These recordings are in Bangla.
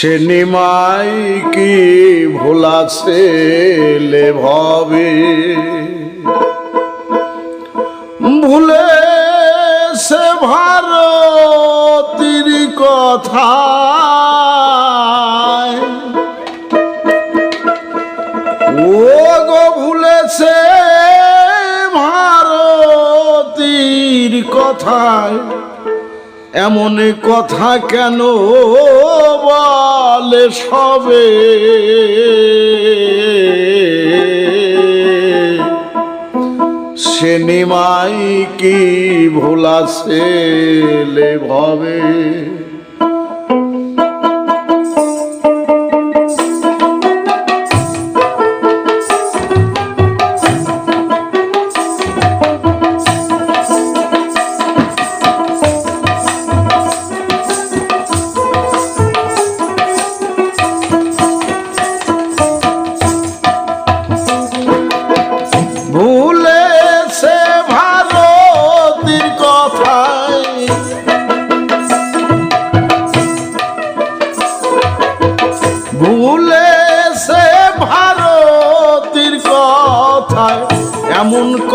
সে নিমাই কি ভোলা ছেলে ভবে। ভুলে সে ভারতীর কথা ও গো ভুলেছে ভারতীর কথায়। এমন কথা কেন বলে সবে? সে নিমাই কি ভোলা ছেলে ভবে?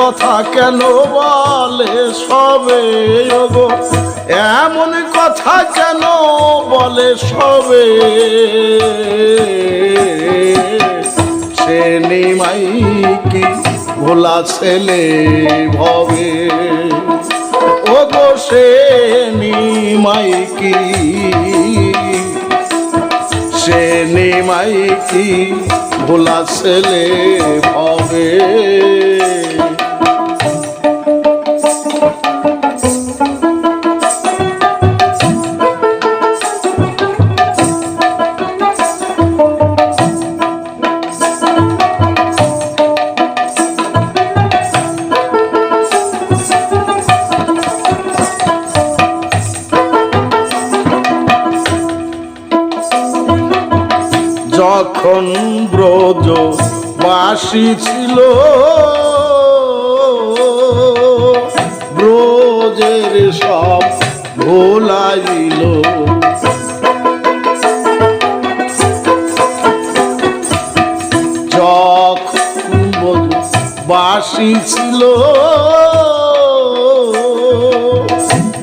কথা কেন বলে সবে? গো এমন কথা কেন বলে সবে? সে নিমাই কি ভোলা ছেলে ভবে। ও গো সে নিমাই কি সে নিমাই কি ভোলা ছেলে ভবে। যখন ব্রজ বাসি ছিল ব্রজের সব ভোলাইল। ব্রজ বাসি ছিল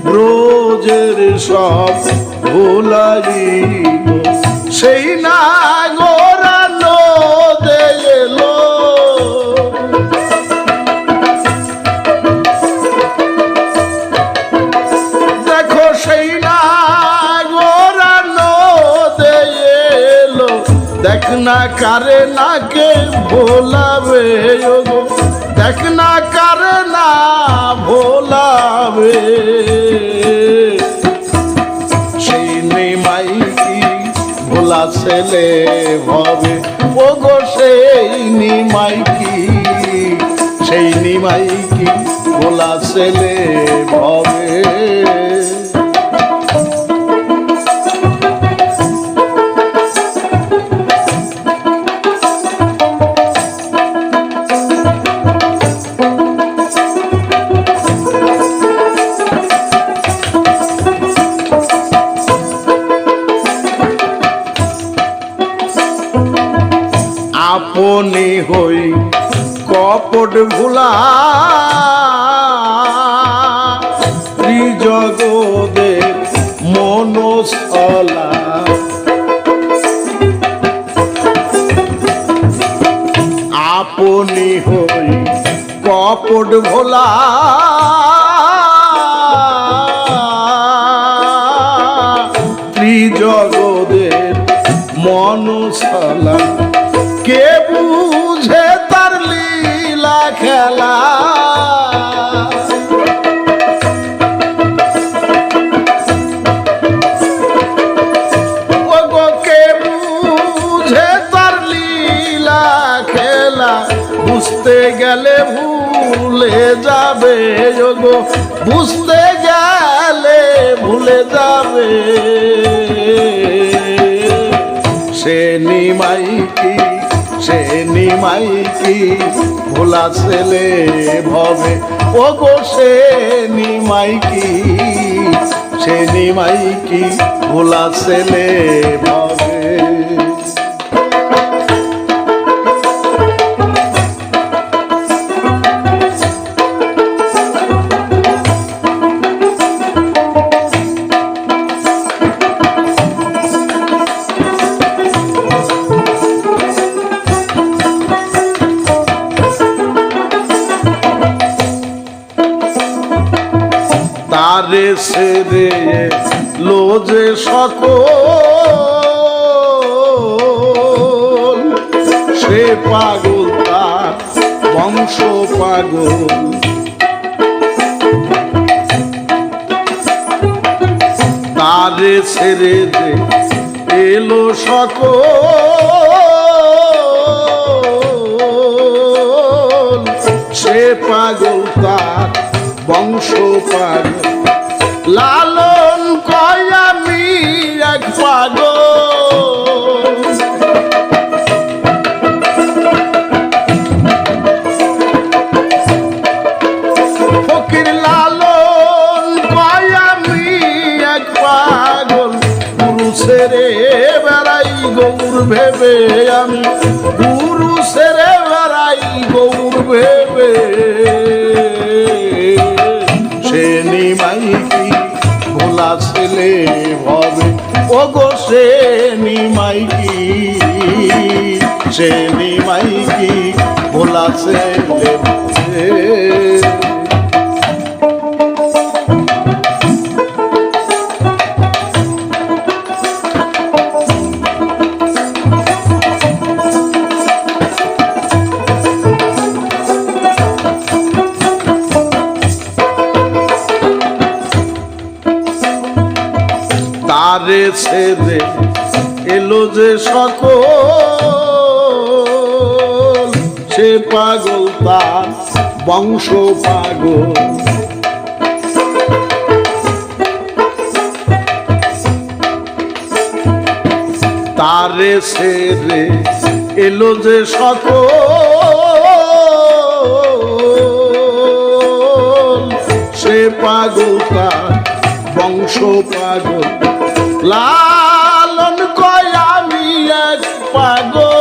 ব্রজের সব ভোলাইল। সেই গোরানো এলো। দেখ না কারে নাকে ভোলাবে ওগো। দেখ না কারে না ভোলাবে। সেই নিমাই কি ভোলা ছেলে ভবে ও গো সেই নিমাই কি? সেই নিমাই কি ভোলা ছেলে ভবে আপনি হই কপট ভুলা। ত্রিজগদে মনসলা আপনি হই কপট ভোলা। ত্রিজগদের মনসলা কে বুঝে তার লীলা খেলা? বুঝতে গেলে ভুলে যাবে ও গো বুঝতে গেলে ভুলে যাবে। সে নিমাইকি ভোলা ছেলে ভবে। ও গো সে নিমাইকি সে নিমাইকি ভোলা ছেলে ভাবে। তারে সেরে লোজে সকল। সে পাগল তার বংশ পাগল। তারে ছেড়ে দে এলো সকল। সে পাগল তার বংশ পাগল। লালন কয় আমি এক ফকির লালন বেড়াই গৌর ভেবে আমি ভেবে সে মাইকি ভোলা ছেলে ভবে। ও গো সে নিমাই কি সে নিমাই ভোলা ছেলে তারে ছেড়ে এলো যে সকল। সে পাগল তার বংশ পাগল। তারে ছেড়ে এলো যে সকল। সে পাগল তার বংশ পাগল। লালন কয় আমি এক পাগল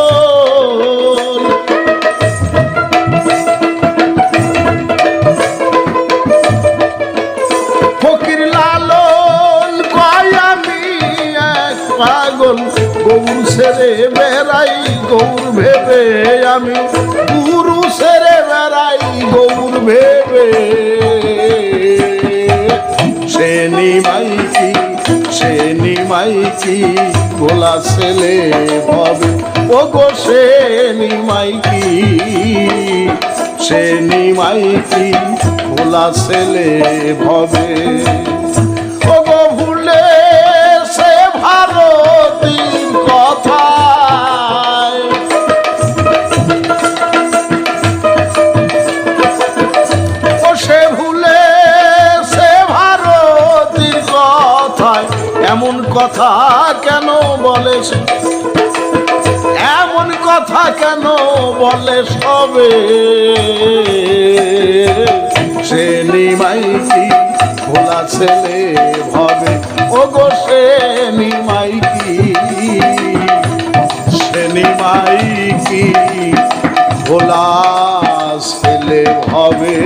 নিমাই কি গোলা ছেলে ভবে ও গো সে মাইকি সে মাইকি গোলা ছেলে ভবে এমন কথা কেন বলে? এমন কথা কেন বলে সবে? সে নিমাই কি ভোলা ছেলে ভবে। ও গো সে নিমাই কি সে নিমাই কি ভোলা ছেলে হবে